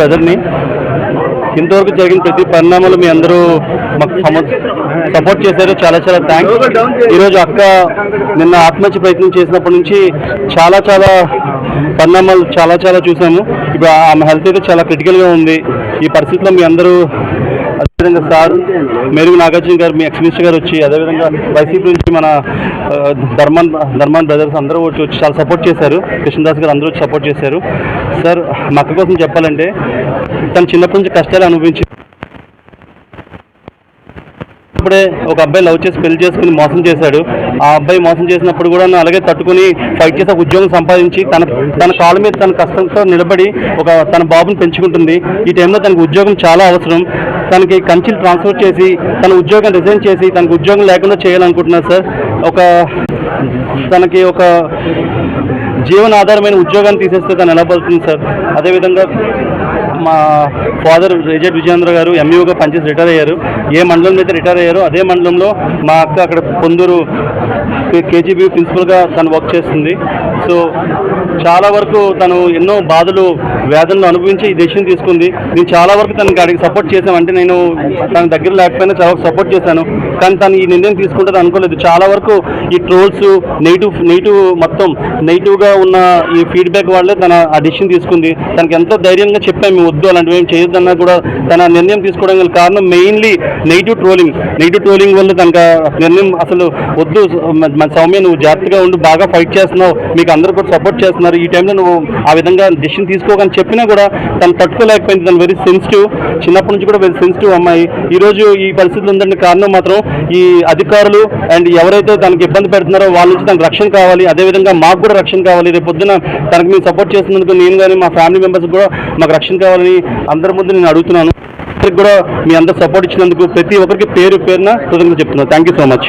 ప్రజల్ని. ఇంతవరకు జరిగిన ప్రతి పరిణామాలు మీ అందరూ మాకు సపోర్ట్ చేశారు. చాలా చాలా థ్యాంక్స్. ఈరోజు అక్క నిన్న ఆత్మహత్య ప్రయత్నం చేసినప్పటి నుంచి చాలా చాలా పరిణామాలు చాలా చాలా చూసాము. ఇప్పుడు ఆమె హెల్త్ అయితే చాలా క్రిటికల్గా ఉంది. ఈ పరిస్థితిలో మీ అందరూ విధంగా సార్ మెరుగు నాగార్జున గారు మీ ఎక్స్ మినిస్టర్ గారు వచ్చి అదేవిధంగా వైసీపీ నుంచి మన ధర్మన్ ధర్మాన్ ధర్మాన్ బ్రదర్స్ అందరూ వచ్చి వచ్చి చాలా సపోర్ట్ చేశారు. కృష్ణదాస్ గారు అందరూ వచ్చి సపోర్ట్ చేశారు. సార్ మా అక్క కోసం చెప్పాలంటే తను చిన్నప్పటి నుంచి కష్టాలు అనుభవించి అప్పుడే ఒక అబ్బాయి లవ్ చేసి పెళ్ళి చేసుకుని మోసం చేశాడు. ఆ అబ్బాయి మోసం చేసినప్పుడు కూడా అలాగే తట్టుకుని ఫైట్ చేసి ఒక ఉద్యోగం సంపాదించి తన తన కాళ్ళ మీద తన కష్టంతో నిలబడి ఒక తన బాబుని పెంచుకుంటుంది. ఈ టైంలో తనకు ఉద్యోగం చాలా అవసరం. తనకి కంచిలు ట్రాన్స్ఫర్ చేసి తన ఉద్యోగం రిజైన్ చేసి తనకు ఉద్యోగం లేకుండా చేయాలనుకుంటున్నారు సార్. ఒక తనకి ఒక జీవనాధారమైన ఉద్యోగాన్ని తీసేస్తే తను ఎలా పడుతుంది సార్? అదేవిధంగా మా ఫాదర్ రిజెట్ విజయేంద్ర గారు ఎంఈఓగా పనిచేసి రిటైర్ అయ్యారు. ఏ మండలంలో అయితే రిటైర్ అయ్యారో అదే మండలంలో మా అక్క అక్కడ పొందూరు కేజీబీ ప్రిన్సిపల్గా తను వర్క్ చేస్తుంది. సో చాలా వరకు తను ఎన్నో బాధలు వేదనలు అనుభవించి ఈ డెసిషన్ తీసుకుంది. నేను చాలా వరకు తనకి అడిగి సపోర్ట్ చేశామంటే నేను తన దగ్గర లేకపోయినా చాలా సపోర్ట్ చేశాను. కానీ తను ఈ నిర్ణయం తీసుకుంటుంది అనుకోలేదు. చాలా వరకు ఈ ట్రోల్స్ నెగిటివ్ నెగిటివ్ మొత్తం నెగిటివ్గా ఉన్న ఈ ఫీడ్బ్యాక్ వాళ్ళే తన ఆ డెసిషన్ తీసుకుంది. తనకి ఎంతో ధైర్యంగా చెప్పాము మేము వద్దు అలాంటివి ఏం చేయొద్దన్నా కూడా తన నిర్ణయం తీసుకోవడం గల కారణం mainly negative trolling negative trolling వల్ల తనకు నిర్ణయం అసలు వద్దు. మన సౌమ్య నువ్వు జాగ్రత్తగా ఉండి బాగా ఫైట్ చేస్తున్నావు. మీకు అందరూ కూడా సపోర్ట్ చేస్తున్నారు. ఈ టైంలో నువ్వు ఆ విధంగా డిసిషన్ తీసుకోకని చెప్పినా కూడా తను తట్టుకోలేకపోయింది. తను వెరీ సెన్సిటివ్ చిన్నప్పటి నుంచి కూడా వెరీ సెన్సిటివ్ అమ్మాయి. ఈరోజు ఈ పరిస్థితులు ఉందంటే కారణం మాత్రం ఈ అధికారులు అండ్ ఎవరైతే తనకి ఇబ్బంది పెడుతున్నారో వాళ్ళ నుంచి తనకు రక్షణ కావాలి. అదేవిధంగా మాకు కూడా రక్షణ కావాలి. రేపు పొద్దున తనకు మేము సపోర్ట్ చేస్తున్నందుకు నేను కానీ మా ఫ్యామిలీ మెంబర్స్ కూడా మాకు రక్షణ కావాలని అందరి ముందు నేను అడుగుతున్నాను. కూడా మీ అందరు సపోర్ట్ ఇచ్చినందుకు ప్రతి ఒక్కరికి పేరు పేరున కృతజ్ఞత చెప్తున్నాను. Thank you so much